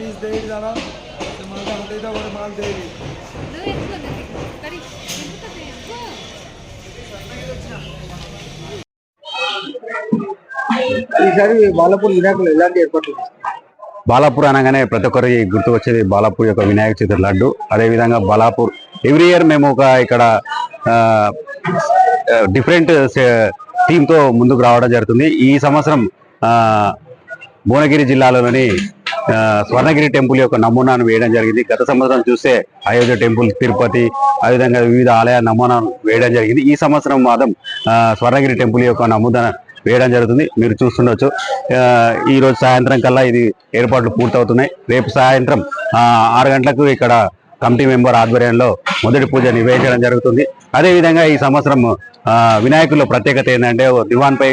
Piece दे ही जाना तो माल का होते था वो माल दे ही ఈసారి బాలపూర్ వినాయకులు ఎలాంటి ఏర్పాట్లు బాలాపూర్ అనగానే ప్రతి ఒక్కరికి గుర్తు వచ్చేది బాలాపూర్ యొక్క వినాయక చవితి లడ్డు అదే విధంగా బాలాపూర్ ఎవ్రీ ఇయర్ మేము ఒక ఇక్కడ డిఫరెంట్ థీమ్ తో ముందుకు రావడం జరుగుతుంది ఈ సంవత్సరం ఆ, భువనగిరి జిల్లాలోని ఆ, స్వర్ణగిరి టెంపుల్ యొక్క నమూనాను వేయడం జరిగింది. గత సంవత్సరం చూస్తే అయోధ్య టెంపుల్ తిరుపతి అదేవిధంగా వివిధ ఆలయ నమూనాను వేయడం జరిగింది. ఈ సంవత్సరం మాత్రం స్వర్ణగిరి టెంపుల్ యొక్క నమూనా వేయడం జరుగుతుంది. మీరు చూస్తుండొచ్చు. ఈరోజు ఈ రోజు సాయంత్రం కల్లా ఇది ఏర్పాట్లు పూర్తవుతున్నాయి. రేపు సాయంత్రం ఆరు గంటలకు ఇక్కడ కమిటీ మెంబర్ ఆధ్వర్యంలో మొదటి పూజ నిర్వహించడం జరుగుతుంది. అదే విధంగా ఈ సంవత్సరం ఆ, వినాయకుల్లో ప్రత్యేకత ఏంటంటే దివాన్పై దివాన్ పై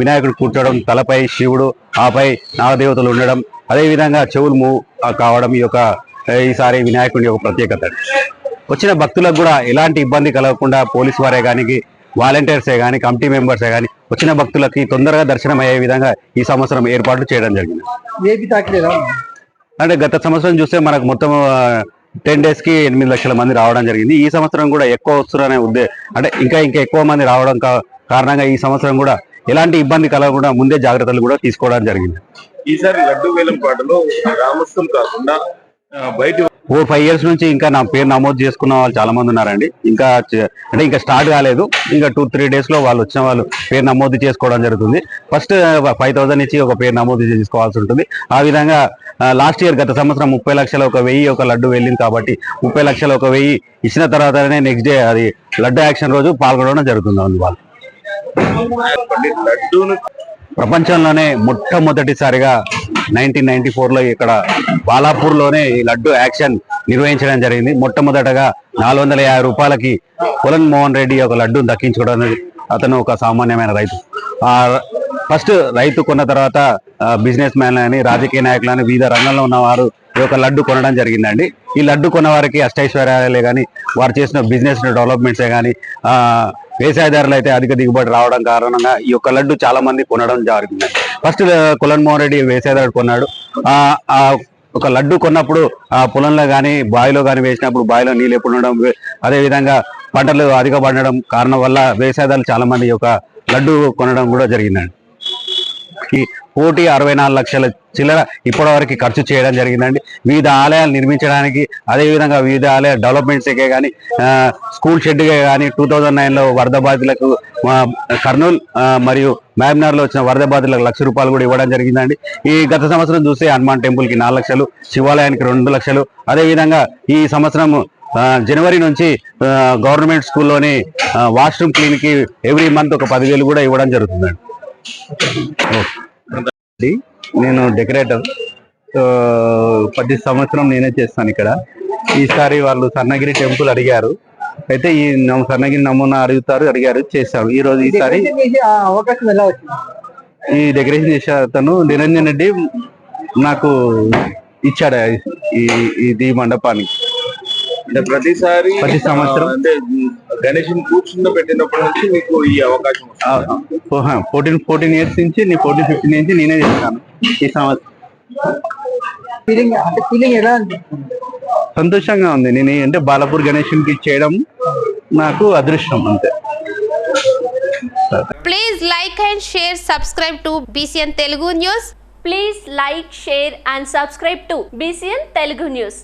వినాయకుడు కూర్చోవడం తలపై శివుడు ఆపై నాగదేవతలు ఉండడం అదే విధంగా చెవులు మూవ్ కావడం ఈ యొక్క ఈసారి వినాయకుడి యొక్క ప్రత్యేకత. వచ్చిన భక్తులకు కూడా ఎలాంటి ఇబ్బంది కలగకుండా పోలీస్ వారే కానీ వాలంటీర్సే కానీ కమిటీ మెంబర్సే కానీ వచ్చిన భక్తులకి తొందరగా దర్శనం అయ్యే విధంగా ఈ సంవత్సరం ఏర్పాట్లు చేయడం జరిగింది. అంటే గత సంవత్సరం చూస్తే మనకు మొత్తం టెన్ డేస్కి ఎనిమిది లక్షల మంది రావడం జరిగింది. ఈ సంవత్సరం కూడా ఎక్కువ వస్తున్నారనే ఉద్దే అంటే ఇంకా ఇంకా ఎక్కువ మంది రావడం కారణంగా ఈ సంవత్సరం కూడా ఎలాంటి ఇబ్బంది కలగకుండా ముందే జాగ్రత్తలు కూడా తీసుకోవడం జరిగింది. ఈసారి లడ్డు వేలం పాటలో గ్రామస్తులు కాకుండా బయట ఫోర్ ఫైవ్ ఇయర్స్ నుంచి ఇంకా నా పేరు నమోదు చేసుకున్న వాళ్ళు చాలా మంది ఉన్నారండి. ఇంకా అంటే ఇంకా స్టార్ట్ కాలేదు. ఇంకా టూ త్రీ డేస్లో వాళ్ళు వచ్చిన వాళ్ళు పేరు నమోదు చేసుకోవడం జరుగుతుంది. ఫస్ట్ ఫైవ్ థౌసండ్ ఇచ్చి ఒక పేరు నమోదు చేసుకోవాల్సి ఉంటుంది. ఆ విధంగా లాస్ట్ ఇయర్ గత సంవత్సరం ముప్పై లక్షల ఒక వెయ్యి ఒక లడ్డు వెళ్ళింది కాబట్టి ముప్పై లక్షల ఒక వెయ్యి ఇచ్చిన తర్వాతనే నెక్స్ట్ డే అది లడ్డు యాక్షన్ రోజు పాల్గొనడం జరుగుతుంది అందువల్ల. లడ్డూను ప్రపంచంలోనే మొట్టమొదటిసారిగా నైన్టీన్ నైన్టీ ఫోర్లో ఇక్కడ బాలాపూర్లోనే ఈ లడ్డు యాక్షన్ నిర్వహించడం జరిగింది. మొట్టమొదటగా నాలుగు వందల యాభై రూపాయలకి పులన్ మోహన్ రెడ్డి ఒక లడ్డూని దక్కించుకోవడం అనేది అతను ఒక సామాన్యమైన రైతు. ఆ ఫస్ట్ రైతు కొన్న తర్వాత బిజినెస్ మ్యాన్ అని రాజకీయ నాయకులని వివిధ రంగంలో ఉన్నవారు ఈ యొక్క లడ్డు కొనడం జరిగిందండి. ఈ లడ్డు కొన్న వారికి అష్టైశ్వర్యాలే కానీ వారు చేసిన బిజినెస్ డెవలప్మెంట్సే కానీ వ్యవసాయదారులు అయితే అధిక దిగుబడి రావడం కారణంగా ఈ యొక్క లడ్డు చాలా మంది కొనడం జరిగింది. ఫస్ట్ కులన్ మోహన్ రెడ్డి వ్యవసాయదారుడు కొన్నాడు. ఆ ఒక లడ్డు కొన్నప్పుడు ఆ పొలంలో కానీ బావిలో కానీ వేసినప్పుడు బావిలో నీళ్ళు ఎప్పుడు ఉండడం అదే విధంగా పంటలు అధిక పడడం కారణం వల్ల వ్యవసాయదారులు చాలా మంది యొక్క లడ్డు కొనడం కూడా జరిగిందండి. ఈ కోటి అరవై నాలుగు లక్షల చిల్లర ఇప్పటి వరకు ఖర్చు చేయడం జరిగిందండి. వివిధ ఆలయాలు నిర్మించడానికి అదే విధంగా వివిధ ఆలయ డెవలప్మెంట్స్కే కానీ స్కూల్ షెడ్గా కానీ టూ థౌజండ్ నైన్లో వరద బాధితులకు కర్నూలు మరియు మహబూబ్నగర్లో వచ్చిన వరద బాధితులకు లక్ష రూపాయలు కూడా ఇవ్వడం జరిగిందండి. ఈ గత సంవత్సరం చూస్తే హనుమాన్ టెంపుల్కి నాలుగు లక్షలు శివాలయానికి రెండు లక్షలు అదే విధంగా ఈ సంవత్సరం జనవరి నుంచి గవర్నమెంట్ స్కూల్లోని వాష్రూమ్ క్లీన్కి ఎవ్రీ మంత్ ఒక పదివేలు కూడా ఇవ్వడం జరుగుతుందండి. ఓకే. నేను డెకరేటర్ సో, ప్రతి సంవత్సరం నేనే చేస్తాను ఇక్కడ. ఈసారి వాళ్ళు సన్నగిరి టెంపుల్ అడిగారు. అయితే ఈ సన్నగిరి నమూనా అడుగుతారు అడిగారు చేశాము ఈ రోజు ఈసారి ఈ డెకరేషన్ చేసే అతను నిరంజన్ రెడ్డి నాకు ఇచ్చాడు ఈ ఇది మండపానికి. అంటే ప్రతిసారి ప్రతి సంవత్సరం. అంటే గణేష్ కూర్చుండ పెట్టినప్పటి నుంచి మీకు ఈ అవకాశం. ఫోర్టీన్ ఫోర్టీన్ ఇయర్స్ నుంచి నీ ఫోర్టీన్ ఫిఫ్టీన్ నుంచి నేనే చేస్తాను ఈ సంవత్సరం ఫీలింగ్ అంటే ఫీలింగ్ ఎలా సంతోషంగా ఉంది నేను అంటే బాలపూర్ గణేషునికి చేయడం నాకు అదృష్టం అంతే Please like and share, subscribe to BCN Telugu News. Please like, share and subscribe to BCN Telugu News.